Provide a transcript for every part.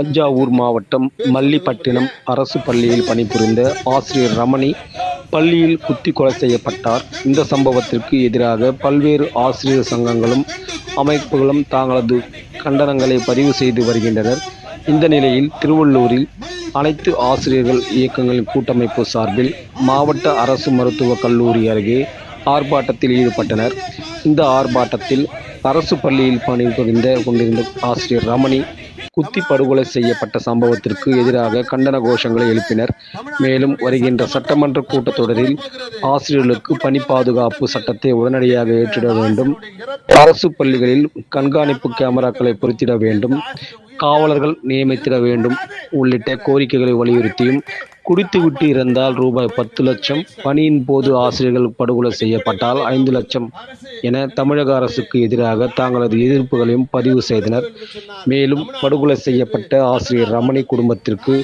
தஞ்சாவூர் மாவட்டம் மல்லிப்பட்டினம் அரசு பள்ளியில் பணிபுரிந்த ஆசிரியர் ரமணி பள்ளியில் குத்தி கொலை செய்யப்பட்டார். இந்த சம்பவத்திற்கு எதிராக பல்வேறு ஆசிரியர் சங்கங்களும் அமைப்புகளும் தங்களது கண்டனங்களை பதிவு செய்து வருகின்றனர். இந்த நிலையில் திருவள்ளூரில் அனைத்து ஆசிரியர்கள் இயக்கங்களின் கூட்டமைப்பு சார்பில் மாவட்ட அரசு மருத்துவக் கல்லூரி அருகே ஆர்ப்பாட்டத்தில் ஈடுபட்டனர். இந்த ஆர்ப்பாட்டத்தில் அரசு பள்ளியில் பணிபுரிந்த கொண்டிருந்த ஆசிரியர் ரமணி குத்தி படுகொலை செய்யப்பட்ட சம்பவத்திற்கு எதிராக கண்டன கோஷங்களை எழுப்பினர். மேலும் வருகின்ற சட்டமன்ற கூட்டத்தொடரில் ஆசிரியர்களுக்கு பணி பாதுகாப்பு சட்டத்தை உடனடியாக ஏற்றிட வேண்டும். அரசு பள்ளிகளில் கண்காணிப்பு கேமராக்களை பொருத்திட வேண்டும். காவலர்கள் நியமித்திட வேண்டும். உள்ளிட்ட கோரிக்கைகளை வலியுறுத்தியும் குடித்துவிட்டு இறந்தால் ரூபாய் பத்து லட்சம். பணியின் போது ஆசிரியர்கள் படுகொலை செய்யப்பட்டால் ஐந்து லட்சம் என தமிழக அரசுக்கு எதிராக தங்களது எதிர்ப்புகளையும் பதிவு செய்தனர். மேலும் படுகொலை செய்யப்பட்ட ஆசிரியர் ரமணி குடும்பத்திற்கு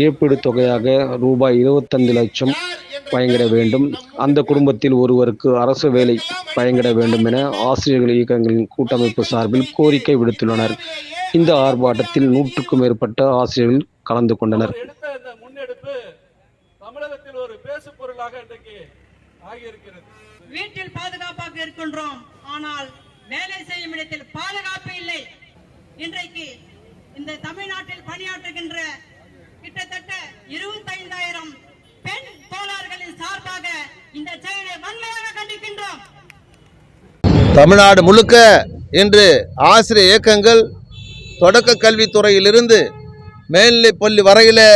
இழப்பீடு தொகையாக ரூபாய் இருபத்தைந்து லட்சம் பயங்கிட வேண்டும். அந்த குடும்பத்தில் ஒருவருக்கு அரசு வேலை பயங்கிட வேண்டும் என ஆசிரியர்கள் இயக்கங்களின் கூட்டமைப்பு சார்பில் கோரிக்கை விடுத்துள்ளனர். இந்த ஆர்ப்பாட்டத்தில் நூற்றுக்கும் மேற்பட்ட ஆசிரியர்கள் கலந்து கொண்டனர். ஒரு பேசு பொருளாக இன்றைக்கு ஆகியிருக்கிறது. வீட்டில் பாதுகாப்பாக இருக்கின்றோம். ஆனால் வேலை செய்யும் இடத்தில் பாதுகாப்பு இல்லை. இன்றைக்கு இந்த தமிழ்நாட்டில் பணியாற்றுகின்ற கிட்டத்தட்ட இருபத்தைந்தாயிரம் பெண் தோழர்களின் சார்பாக இந்த செயலை வன்மையாக கண்டிக்கின்றோம். தமிழ்நாடு முழுக்க இன்று ஆசிரியர் இயக்கங்கள் தொடக்க கல்வித்துறையிலிருந்து மேல்நிலைப் பள்ளி வரையிலே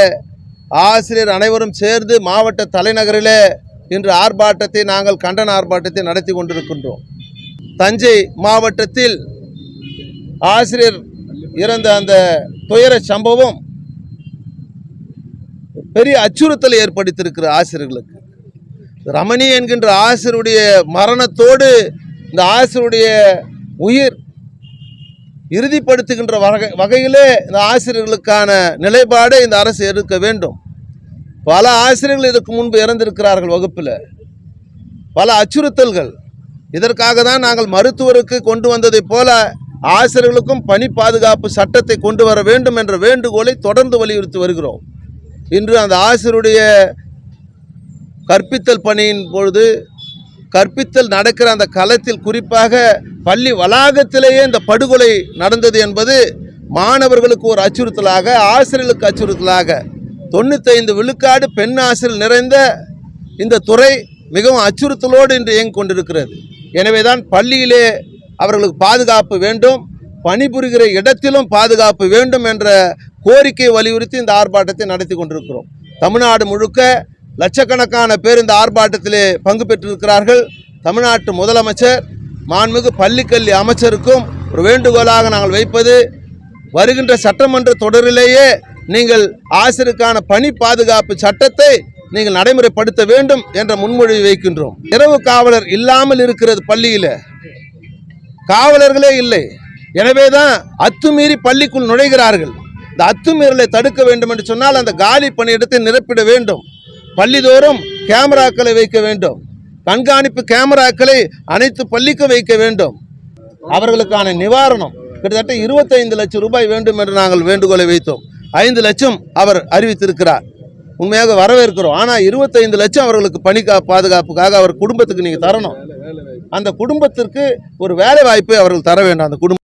ஆசிரியர் அனைவரும் சேர்ந்து மாவட்ட தலைநகரிலே இன்று ஆர்ப்பாட்டத்தை நாங்கள் கண்டன ஆர்ப்பாட்டத்தை நடத்தி கொண்டிருக்கின்றோம். தஞ்சை மாவட்டத்தில் ஆசிரியர் இறந்த அந்த துயர சம்பவம் பெரிய அச்சுறுத்தலை ஏற்படுத்தியிருக்கிற ஆசிரியர்களுக்கு. ரமணி என்கின்ற ஆசிரியருடைய மரணத்தோடு இந்த ஆசிரியருடைய உயிர் இறுதிப்படுத்துகின்ற வகை வகையிலே இந்த ஆசிரியர்களுக்கான நிலைப்பாடை இந்த அரசு எடுக்க வேண்டும். பல ஆசிரியர்கள் இதற்கு முன்பு இறந்திருக்கிறார்கள் வகுப்பில். பல அச்சுறுத்தல்கள். இதற்காக தான் நாங்கள் மருத்துவருக்கு கொண்டு வந்ததைப் போல ஆசிரியர்களுக்கும் பணி பாதுகாப்பு சட்டத்தை கொண்டு வர வேண்டும் என்ற வேண்டுகோளை தொடர்ந்து வலியுறுத்தி வருகிறோம். இன்று அந்த ஆசிரியருடைய கற்பித்தல் பணியின் பொழுது கற்பித்தல் நடக்கிற அந்த களத்தில் குறிப்பாக பள்ளி வளாகத்திலேயே இந்த படுகொலை நடந்தது என்பது மாணவர்களுக்கு ஒரு அச்சுறுத்தலாக ஆசிரியர்களுக்கு அச்சுறுத்தலாக தொண்ணூத்தைந்து விழுக்காடு பெண் ஆசிரியர் நிறைந்த இந்த துறை மிகவும் அச்சுறுத்தலோடு இன்று இயங்கிக் கொண்டிருக்கிறது. எனவே தான் பள்ளியிலே அவர்களுக்கு பாதுகாப்பு வேண்டும் பணிபுரிகிற இடத்திலும் பாதுகாப்பு வேண்டும் என்ற கோரிக்கையை வலியுறுத்தி இந்த ஆர்ப்பாட்டத்தை நடத்தி கொண்டிருக்கிறோம். தமிழ்நாடு முழுக்க லட்சக்கணக்கான பேர் இந்த ஆர்ப்பாட்டத்திலே பங்கு பெற்றிருக்கிறார்கள். தமிழ்நாட்டு முதலமைச்சர் மாண்புமிகு பள்ளிக்கல்வி அமைச்சருக்கும் ஒரு வேண்டுகோளாக நாங்கள் வைப்பது வருகின்ற சட்டமன்ற தொடரிலேயே நீங்கள் ஆசிரியருக்கான பணி பாதுகாப்பு சட்டத்தை நீங்கள் நடைமுறைப்படுத்த வேண்டும் என்ற முன்மொழிவு வைக்கின்றோம். இரவு காவலர் இல்லாமல் இருக்கிறது பள்ளியில். காவலர்களே இல்லை. எனவே தான் அத்துமீறி பள்ளிக்குள் நுழைகிறார்கள். இந்த அத்துமீறலை தடுக்க வேண்டும் என்று சொன்னால் அந்த காலி பணியிடத்தை நிரப்பிட வேண்டும். பள்ளிதோறும் கேமராக்களை வைக்க வேண்டும். கண்காணிப்பு கேமராக்களை அனைத்து பள்ளிக்கு வைக்க வேண்டும். அவர்களுக்கான நிவாரணம் கிட்டத்தட்ட இருபத்தைந்து லட்சம் ரூபாய் வேண்டும் என்று நாங்கள் வேண்டுகோளை வைத்தோம். ஐந்து லட்சம் அவர் அறிவித்திருக்கிறார். உண்மையாக வரவேற்கிறோம். ஆனால் இருபத்தைந்து லட்சம் அவர்களுக்கு பணி கா பாதுகாப்புக்காக அவர் குடும்பத்துக்கு நீங்கள் தரணும். அந்த குடும்பத்திற்கு ஒரு வேலை வாய்ப்பை அவர்கள் தர வேண்டும். அந்த குடும்பம்